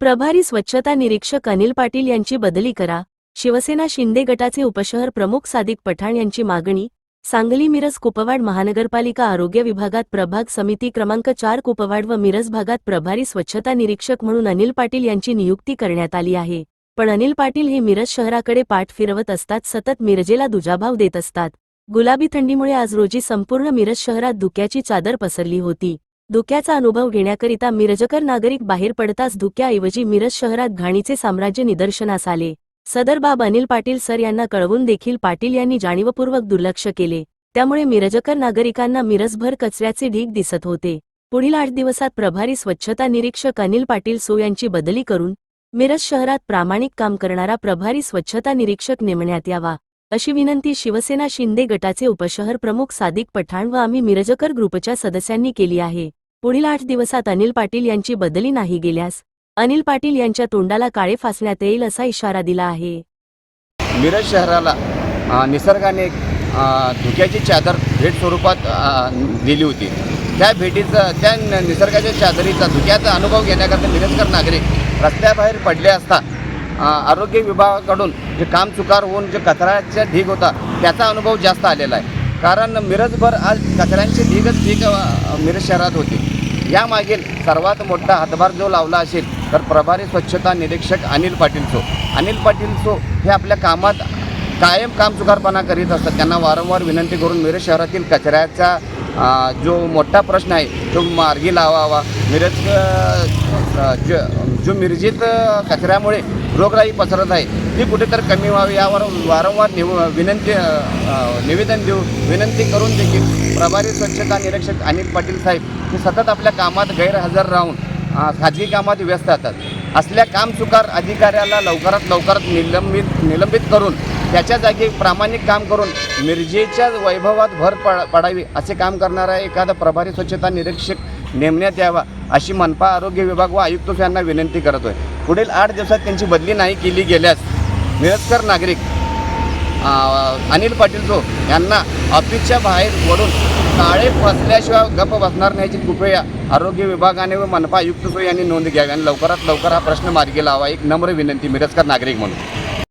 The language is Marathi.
प्रभारी स्वच्छता निरीक्षक अनिल पाटील यांची बदली करा. शिवसेना शिंदे गटाचे उपशहर प्रमुख सादिक पठाण यांची मागणी सांगली मिरज कुपवाड महानगरपालिका आरोग्य विभागात प्रभाग समिती क्रमांक चार कुपवाड व मिरज भागात प्रभारी स्वच्छता निरीक्षक म्हणून अनिल पाटील यांची नियुक्ती करण्यात आली आहे. पण अनिल पाटील हे मिरज शहराकडे पाठ फिरवत असतात सतत मिरजेला दुजाभाव देत असतात. गुलाबी थंडीमुळे आज रोजी संपूर्ण मिरज शहरात धुक्याची चादर पसरली होती. धुक्याचा अनुभव घेण्याकरिता मिरजकर नागरिक बाहेर पडताच धुक्याऐवजी मिरज शहरात घाणीचे साम्राज्य निदर्शनास आले. सदर बाब अनिल पाटील सर यांना कळवून देखील पाटील यांनी जाणीवपूर्वक दुर्लक्ष केले. त्यामुळे मिरजकर नागरिकांना मिरजभर कचऱ्याचे ढीग दिसत होते. पुढील आठ दिवसात प्रभारी स्वच्छता निरीक्षक अनिल पाटील सो यांची बदली करून मिरज शहरात प्रामाणिक काम करणारा प्रभारी स्वच्छता निरीक्षक नेमण्यात यावा. अशी विनंती शिवसेना शिंदे गटाचे उपशहर प्रमुख सादिक पठाण व आम्ही मिरजकर ग्रुपच्या सदस्यांनी केली आहे. पुढील आठ दिवसात अनिल पाटील यांची बदली नाही गेल्यास अनिल पाटील यांच्या तोंडाला काळे फासण्यात येईल असा इशारा दिला आहे. मिरज शहराला निसर्गाने धुक्याची चादर भेट स्वरूपात दिली होती. त्या भेटीचा त्या न- निसर्गाच्या चादरीचा धुक्याचा अनुभव घेण्याकरता मिरजकर नागरिक रस्त्याबाहेर पडले असता आरोग्य विभागाकडून जे काम चुकार होऊन जे कचऱ्याचा ढीग होता त्याचा अनुभव जास्त आलेला आहे. कारण मिरजभर आज कचऱ्यांची ढीगच ढीग मिरज शहरात होती. यामागील सर्वात मोठा हातभार जो लावला असेल तर प्रभारी स्वच्छता निरीक्षक अनिल पाटील सो अनिल पाटील सो हे आपल्या कामात कायम कामचुकारपणा करीत असतात. त्यांना वारंवार विनंती करून मिरज शहरातील कचऱ्याचा जो मोठा प्रश्न आहे तो मार्गी लावावा. मिरज ज जो मिरजीत कचऱ्यामुळे रोगराई पसरत आहे ती कुठेतरी कमी व्हावी यावर वारंवार निव विनंती निवेदन देऊ विनंती करून देखील प्रभारी स्वच्छता निरीक्षक अनिल पाटील साहेब हे सतत आपल्या कामात गैरहजर राहून खाजगी कामात व्यस्त असतात असल्या कामचुकार अधिकाऱ्याला लवकरात लवकरात निलंबित निलंबित करून त्याच्या जागी प्रामाणिक काम करून मिरजेच्या वैभवात भर पड पडावी असे काम करणारा एखादा प्रभारी स्वच्छता निरीक्षक नेमण्यात यावा अशी मनपा आरोग्य विभाग व आयुक्त यांना विनंती करत आहे पुढील आठ दिवसात त्यांची बदली नाही केली गेल्यास निरस्कर नागरिक अनिल पाटील जो यांना ऑफिसच्या बाहेर वळून काळे फसल्याशिवाय गप्प बसणार नाहीची कृपया आरोग्य विभागाने व मनपा आयुक्त यांनी नोंद घ्यावी आणि लवकरात लवकर हा प्रश्न मार्गी लावा. एक नम्र विनंती मिरजकर नागरिक म्हणून.